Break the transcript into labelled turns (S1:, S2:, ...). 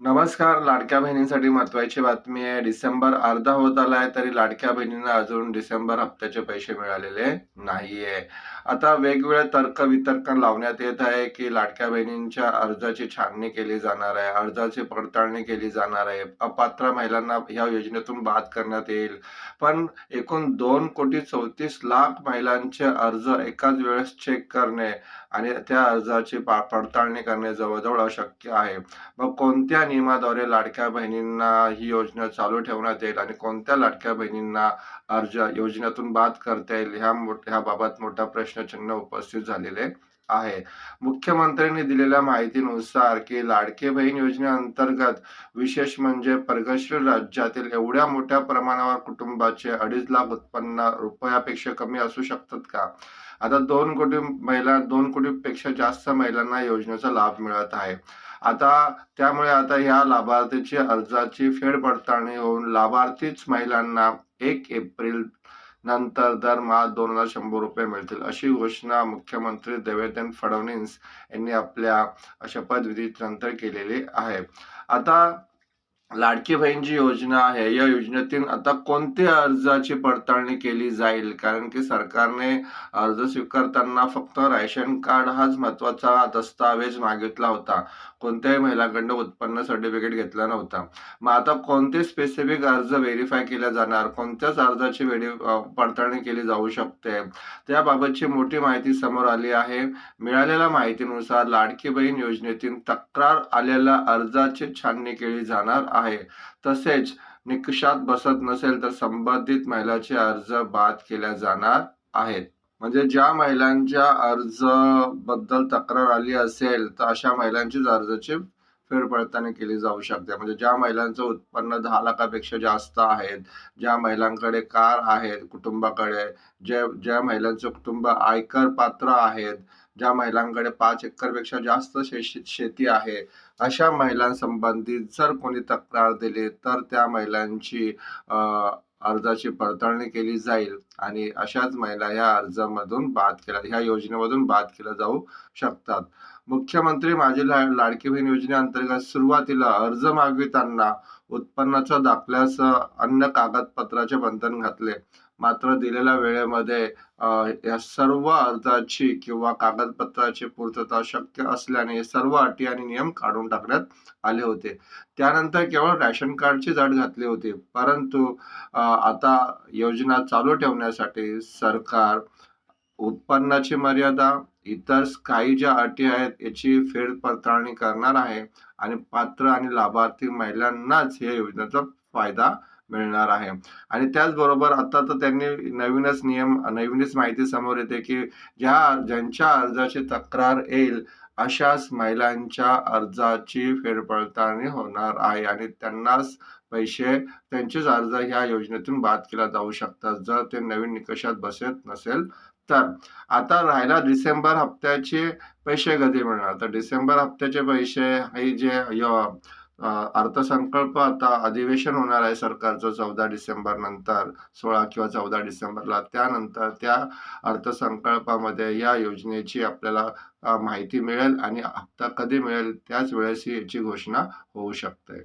S1: नमस्कार लाडक्या बहिणींसाठी महत्वाची बातमी आहे. डिसेंबर अर्धा होत आलाय तरी लाडक्या बहिणींना अजून डिसेंबर हप्त्याचे पैसे मिळालेले नाहीये. आता वेगवेगळे तर्क वितर्क लावण्यात येत आहे की लाडक्या बहिणींच्या अर्जाची छाननी केली जाणार आहे अर्जाची पडताळणी केली जाणार आहे. अपात्र महिलांना ह्या योजनेतून बाद करण्यात येईल. पण एकूण दोन कोटी चौतीस लाख महिलांचे अर्ज एकाच वेळेस चेक करणे आणि त्या अर्जाची पडताळणी करणे जवळजवळ अशक्य आहे. मग कोणत्या नियमाद्वारे लाडक्या बहिणींना ही योजना चालू ठेवण्यात येईल आणि कोणत्या लाडक्या बहिणींना अर्ज योजनेतून बाद करता येईल ह्या ह्या बाबत मोठा प्रश्नचिन्ह उपस्थित झालेले आहे. मुख्यमंत्र्यांनी दिलेल्या माहितीनुसार की लाडके बहीण योजनेअंतर्गत विशेष म्हणजे प्रगतशील राज्यातील एवढ्या मोठ्या प्रमाणावर कुटुंबाचे अडीच लाख उत्पन्न रुपयापेक्षा कमी असू शकतात का? आता दोन कोटी महिला दोन कोटीपेक्षा जास्त महिलांना योजनेचा लाभ मिळत आहे. आता त्यामुळे आता ह्या लाभार्थीची अर्जाची फेड पडताळणी होऊन लाभार्थीच महिलांना एक एप्रिल नंतर दरमहा दोन हजार शंभर रुपये मिळतील अशी घोषणा मुख्यमंत्री देवेंद्र फडणवीस यांनी आपल्या शपथविधीनंतर केलेली आहे. आता लाडकी बहीण जी योजना आहे. या योजनेतून आता कोणत्या अर्जाची पडताळणी केली जाईल? कारण की सरकारने अर्ज स्वीकारताना फक्त राशन कार्ड हाच महत्त्वाचा दस्तावेज मागितला होता. कोणत्याही महिलांकडनं उत्पन्न सर्टिफिकेट घेतला नव्हता. मग आता कोणते स्पेसिफिक अर्ज व्हेरीफाय केला जाणार? कोणत्याच अर्जाची वेळी पडताळणी केली जाऊ शकते? त्याबाबतची मोठी माहिती समोर आली आहे. मिळालेल्या माहितीनुसार लाडकी बहीण योजनेतून तक्रार आलेल्या अर्जाची छाननी केली जाणार आहे. तसेच निकषात बसत नसेल तर संबंधित महिलाचे अर्ज बाद केल्या जाणार आहेत. म्हणजे ज्या महिलांच्या अर्जबद्दल तक्रार आली असेल तर अशा महिलांचीच अर्जाची फेरपडताळणी केली जाऊ शकते. म्हणजे ज्या महिलांचं उत्पन्न दहा लाखापेक्षा जास्त आहेत ज्या महिलांकडे कार आहेत कुटुंबाकडे ज्या ज्या महिलांचं कुटुंब आयकर पात्र आहेत ज्या महिलांकडे पाच एकरपेक्षा जास्त शेती आहे अशा महिलांसंबंधित जर कोणी तक्रार दिली तर त्या महिलांची अर्जाची पडताळणी केली जाईल आणि अशाच महिला या अर्जामधून बाद केल्या ह्या योजनेमधून बाद केल्या जाऊ शकतात. मुख्यमंत्री माझी लाडकी बहीण योजनेअंतर्गत सुरुवातीला अर्ज मागविताना उत्पन्नाच्या दाखल्यासह अन्य कागदपत्राचे बंधन घातले. मात्र दिलेल्या वेळेमध्ये या सर्व अर्जाची किंवा कागदपत्राची पूर्तता शक्य असल्याने सर्व अटी आणि नियम काढून टाकण्यात आले होते. त्यानंतर केवळ रॅशन कार्डची अट घातली होती. परंतु आ, आता योजना चालू ठेवण्यासाठी सरकार उत्पन्नाची मर्यादा इतर काही ज्या अटी आहेत याची फेरपडताळणी करणार आहे आणि पात्र आणि लाभार्थी महिलांनाच या योजनेचा फायदा मिळणार आहे. आणि त्याचबरोबर आता तर त्यांनी नवीनच नियम नवीनच माहिती समोर येते की ज्या ज्यांच्या अर्जाची तक्रार येईल अशाच महिलांच्या अर्जाची फेरपडताळणी होणार आहे आणि त्यांनाच पैसे त्यांचेच अर्ज ह्या योजनेतून बाद केला जाऊ शकतात. जर ते नवीन निकषात बसत नसेल तर. आता राहिला डिसेंबर हप्त्याचे पैसे कधी मिळणार? तर डिसेंबर हप्त्याचे पैसे हे जे अर्थसंकल्प आता अधिवेशन होणार आहे सरकारचं चौदा डिसेंबर नंतर सोळा किंवा चौदा डिसेंबरला. त्यानंतर त्या अर्थसंकल्पामध्ये या योजनेची आपल्याला माहिती मिळेल आणि हप्ता कधी मिळेल त्याच वेळेस ही याची घोषणा होऊ शकते.